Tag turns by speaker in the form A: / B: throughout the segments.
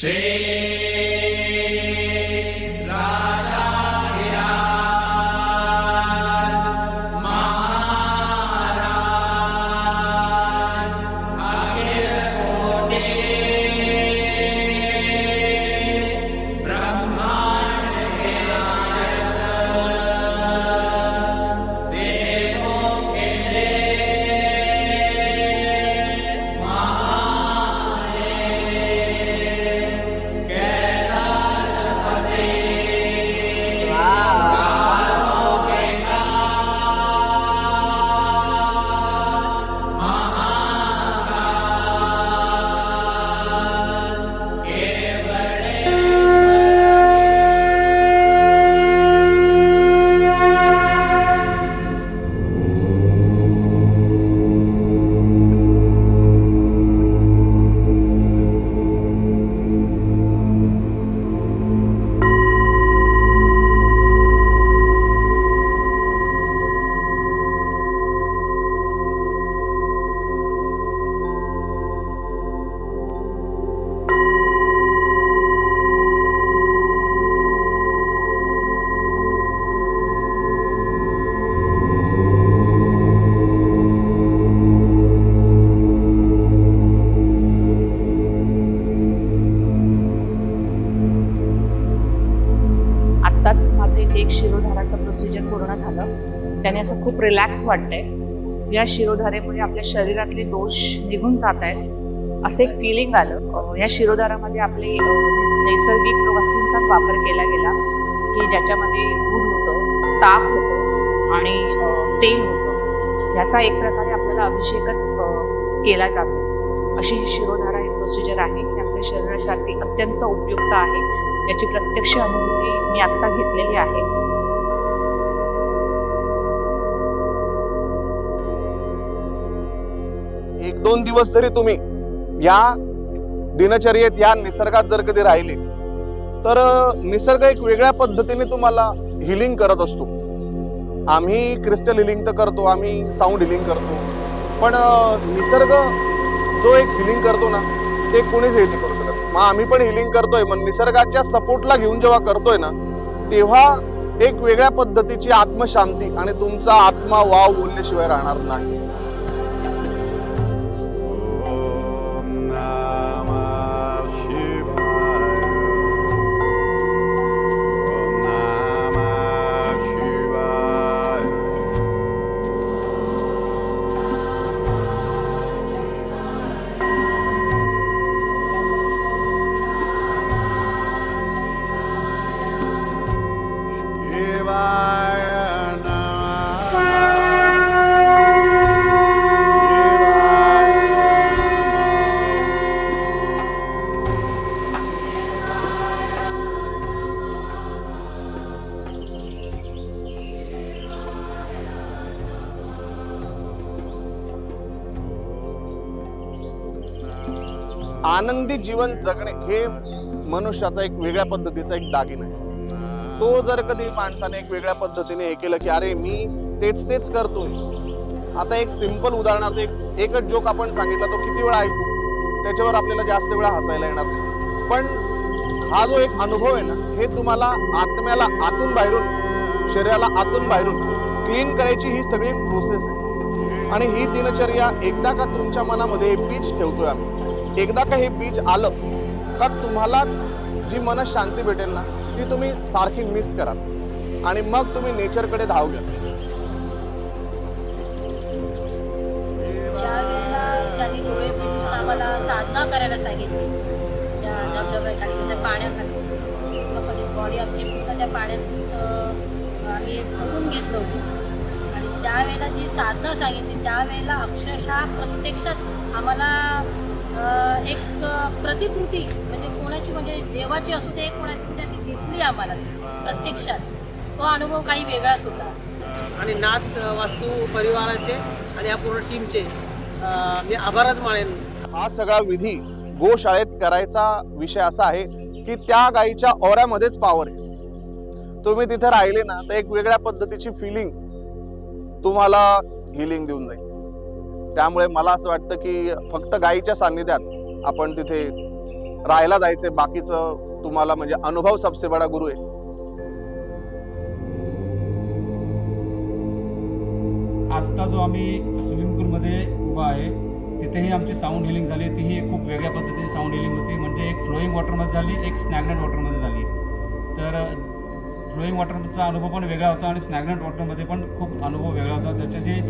A: Say एक शिरोधाराचं procedure पूर्ण झालं. त्याने असं खूप रिलॅक्स वाटतंय. या शिरोधारेमुळे आपल्या शरीरातले दोष निघून जात आहेत. असं एक फिलिंग आलं. या शिरोधारामध्ये आपले म्हणजे नैसर्गिक वस्तूंचाच वापर केला गेला की ज्याच्यामध्ये दूध होतं ताक होतं आणि तेल होतं. याचा एक प्रकारे आपल्याला अभिषेकच केला जातो. अशी ही शिरोधारा ही प्रोसिजर आहे ही आपल्या शरीरासाठी अत्यंत उपयुक्त आहे. याची प्रत्यक्ष अनुभूती मी आत्ता घेतलेली आहे.
B: एक दोन दिवस जरी तुम्ही या दिनचर्येत या निसर्गात जर कधी राहिले तर निसर्ग एक वेगळ्या पद्धतीने तुम्हाला हिलिंग करत असतो. आम्ही क्रिस्टल हिलिंग तर करतो आम्ही साऊंड हिलिंग करतो पण निसर्ग जो एक हिलिंग करतो ना ते कोणीच हे नाही मग आम्ही पण हिलिंग करतोय. मग निसर्गाच्या सपोर्टला घेऊन जेव्हा करतोय ना तेव्हा एक वेगळ्या पद्धतीची आत्मशांती आणि तुमचा आत्मा वाव बोलल्याशिवाय राहणार नाही. आनंदी जीवन जगणे हे मनुष्याचा एक वेगळ्या पद्धतीचा एक दागिना आहे. तो जर कधी माणसाने एक वेगळ्या पद्धतीने हे केलं की अरे मी तेच तेच करतोय. आता एक सिंपल उदाहरणार्थ एक एकच जोक आपण सांगितला तो किती वेळा ऐकू? त्याच्यावर आपल्याला जास्त वेळा हसायला येणार नाही. पण हा जो एक अनुभव आहे ना हे तुम्हाला आत्म्याला आतून बाहेरून शरीराला आतून बाहेरून क्लीन करायची ही सगळी प्रोसेस आहे. आणि ही दिनचर्या एकदा का तुमच्या मनामध्ये बीज ठेवतोय आम्ही? एकदा का हे बीज आलं तर तुम्हाला जी मन शांती भेटेल ना ती तुम्ही सारखी मिस कराल. आणि मग तुम्ही नेचरकडे धाव घ्या
C: ज्या वेळेला त्यांनी डोळे मिळून आम्हाला साधना करायला सांगितली त्या धबधब्याखाली त्या पाण्याखाली पूर्णपणे बॉडी आमची पूर्ण त्या पाण्यात आम्ही सोडून घेतलं होतं आणि त्यावेळेला जी साधना सांगितली त्यावेळेला अक्षरशः प्रत्यक्षात आम्हाला एक प्रतिकृती म्हणजे कोणाची म्हणजे देवाची असू दे कोणाची अशी दिसली आम्हाला ती प्रत्यक्षात. तो अनुभव काही वेगळाच होता.
D: आणि नाथ वास्तू परिवाराचे आणि या पूर्ण टीमचे मी आभारच मानेन.
B: हा सगळा विधी गोशाळेत करायचा विषय असा आहे की त्या गायीच्या ओऱ्यामध्येच पावर आहे. तुम्ही तिथे राहिले ना तर एक वेगळ्या पद्धतीची फिलिंग तुम्हाला हिलिंग देऊन जाईल. त्यामुळे मला असं वाटतं की फक्त गायीच्या सान्निध्यात आपण तिथे राहायला जायचं बाकीचं तुम्हाला म्हणजे अनुभव सबसे बडा गुरु आहे.
E: आत्ता जो आम्ही स्विमिंग पूलमध्ये उभा आहे तिथेही आमची साऊंड हिलिंग झाली. तीही एक खूप वेगळ्या पद्धतीची साऊंड हिलिंग होती. म्हणजे एक फ्लोईंग वॉटरमध्ये झाली एक स्नॅग्नेट वॉटरमध्ये झाली. तर फ्लोईंग वॉटरचा अनुभव पण वेगळा होता आणि स्नॅग्नेट वॉटरमध्ये पण खूप अनुभव वेगळा होता. त्याचे जे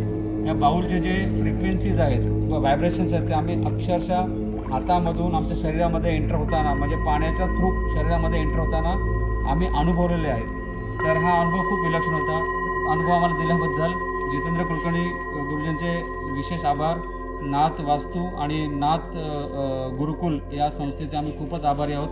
E: या बाऊलचे जे फ्रिक्वेन्सीज आहेत किंवा व्हायब्रेशन्स आहेत ते आम्ही अक्षरशः हातामधून आमच्या शरीरामध्ये एंटर होताना म्हणजे पाण्याच्या थ्रू शरीरामध्ये एंटर होताना आम्ही अनुभवलेले आहेत तर हा अनुभव खूप विलक्षण होता. अनुभव आम्हाला दिल्याबद्दल जितेंद्र कुलकर्णी गुरुजींचे विशेष आभार. नाथ वास्तू आणि नाथ गुरुकुल या संस्थेचे आम्ही खूपच आभारी आहोत.